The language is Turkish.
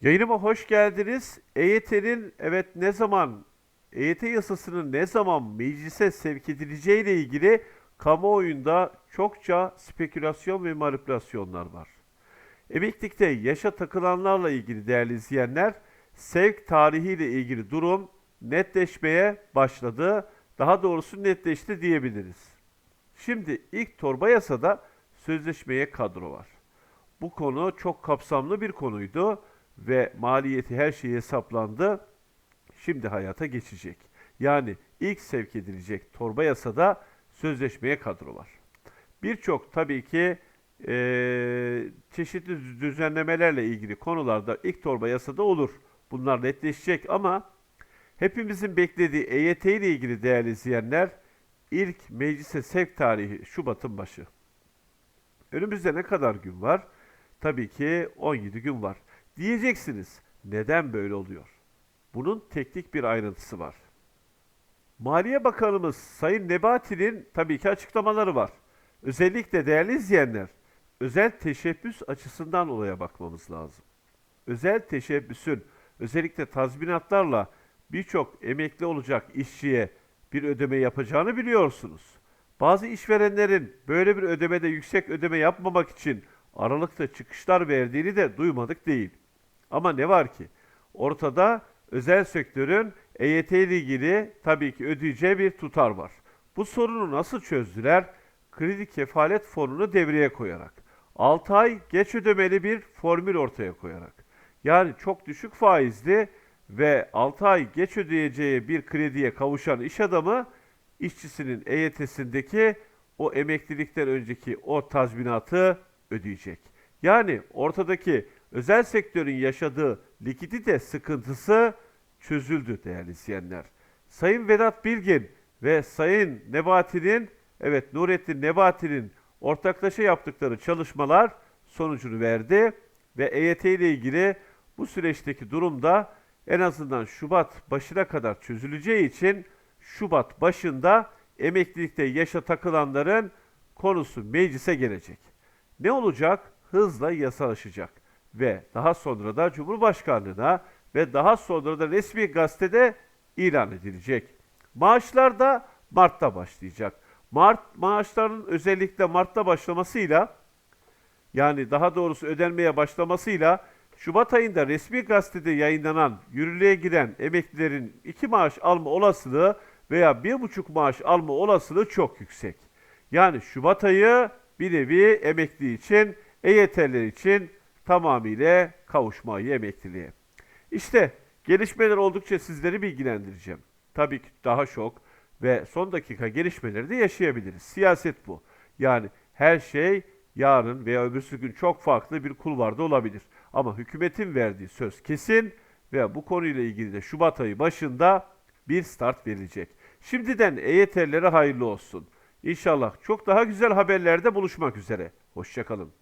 Yayınıma hoş geldiniz. EYT'nin evet ne zaman EYT yasasının ne zaman meclise sevk edileceği ile ilgili kamuoyunda çokça spekülasyon ve manipülasyonlar var. Emeklilikte yaşa takılanlarla ilgili değerli izleyenler, sevk tarihiyle ilgili durum netleşmeye başladı. Daha doğrusu netleşti diyebiliriz. Şimdi ilk torba yasada sözleşmeye kadro var. Bu konu çok kapsamlı bir konuydu ve maliyeti her şey hesaplandı. Şimdi hayata geçecek. Yani ilk sevk edilecek torba yasada sözleşmeye kadro var. Birçok tabii ki eee, çeşitli düzenlemelerle ilgili konularda ilk torba yasada olur. Bunlar netleşecek ama hepimizin beklediği EYT ile ilgili değerli izleyenler ilk meclise sevk tarihi Şubat'ın başı. Önümüzde ne kadar gün var? Tabii ki 17 gün var. Diyeceksiniz, neden böyle oluyor? Bunun teknik bir ayrıntısı var. Maliye Bakanımız Sayın Nebati'nin tabii ki açıklamaları var. Özellikle değerli izleyenler, özel teşebbüs açısından olaya bakmamız lazım. Özel teşebbüsün özellikle tazminatlarla birçok emekli olacak işçiye bir ödeme yapacağını biliyorsunuz. Bazı işverenlerin böyle bir ödemede yüksek ödeme yapmamak için aralıkta çıkışlar verdiğini de duymadık değil. Ama ne var ki ortada özel sektörün EYT ile ilgili tabii ki ödeyeceği bir tutar var. Bu sorunu nasıl çözdüler? Kredi kefalet fonunu devreye koyarak. 6 ay geç ödemeli bir formül ortaya koyarak. Yani çok düşük faizli ve 6 ay geç ödeyeceği bir krediye kavuşan iş adamı işçisinin EYT'sindeki o emeklilikten önceki o tazminatı ödeyecek. Yani ortadaki özel sektörün yaşadığı likidite sıkıntısı çözüldü değerli izleyenler. Sayın Vedat Bilgin ve Sayın Nebati'nin, evet Nurettin Nebati'nin ortaklaşa yaptıkları çalışmalar sonucunu verdi ve EYT ile ilgili bu süreçteki durumda en azından Şubat başına kadar çözüleceği için Şubat başında emeklilikte yaşa takılanların konusu meclise gelecek. Ne olacak? Hızla yasalaşacak ve daha sonra da Cumhurbaşkanlığına ve daha sonra da resmi gazetede ilan edilecek. Maaşlar da Mart'ta başlayacak. Mart maaşların özellikle Mart'ta başlamasıyla yani daha doğrusu ödenmeye başlamasıyla Şubat ayında resmi gazetede yayınlanan yürürlüğe giren emeklilerin iki maaş alma olasılığı veya bir buçuk maaş alma olasılığı çok yüksek. Yani Şubat ayı bir nevi emekli için, EYT'ler için tamamıyla kavuşma emekliliğe. İşte gelişmeler oldukça sizleri bilgilendireceğim. Tabii ki daha şok ve son dakika gelişmeleri de yaşayabiliriz. Siyaset bu. Yani her şey yarın veya öbürsü gün çok farklı bir kulvarda olabilir. Ama hükümetin verdiği söz kesin ve bu konuyla ilgili de Şubat ayı başında bir start verilecek. Şimdiden EYT'lere hayırlı olsun. İnşallah çok daha güzel haberlerde buluşmak üzere. Hoşçakalın.